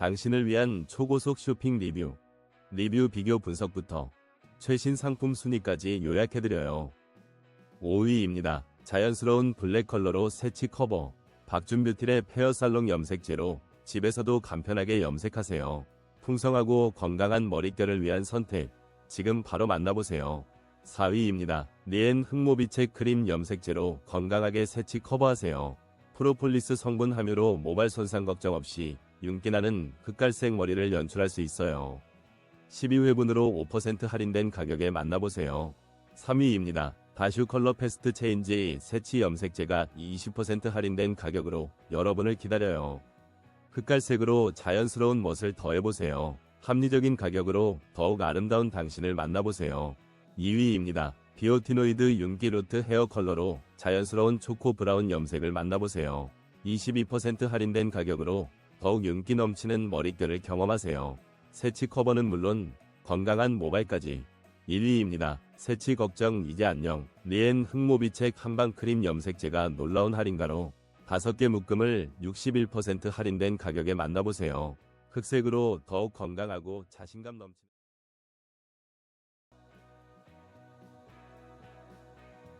당신을 위한 초고속 쇼핑 리뷰. 리뷰 비교 분석부터 최신 상품 순위까지 요약해드려요. 5위입니다. 자연스러운 블랙 컬러로 새치 커버. 박준뷰틸의 페어 살롱 염색 제로 집에서도 간편하게 염색하세요. 풍성하고 건강한 머릿결을 위한 선택. 지금 바로 만나보세요. 4위입니다. 리엔 흑모비체 크림 염색제로 건강하게 새치 커버하세요. 프로폴리스 성분 함유로 모발 손상 걱정 없이 윤기나는 흑갈색 머리를 연출할 수 있어요. 12회분으로 5% 할인된 가격에 만나보세요. 3위입니다. 다슈 컬러 패스트 체인지 새치 염색제가 20% 할인된 가격으로 여러분을 기다려요. 흑갈색으로 자연스러운 멋을 더해보세요. 합리적인 가격으로 더욱 아름다운 당신을 만나보세요. 2위입니다. 비오티노이드 윤기 루트 헤어 컬러로 자연스러운 초코 브라운 염색을 만나보세요. 22% 할인된 가격으로 더욱 윤기 넘치는 머릿결을 경험하세요. 새치 커버는 물론 건강한 모발까지 1위입니다. 새치 걱정 이제 안녕. 리엔 흑모비책 한방 크림 염색제가 놀라운 할인가로 5개 묶음을 61% 할인된 가격에 만나보세요. 흑색으로 더욱 건강하고 자신감 넘치는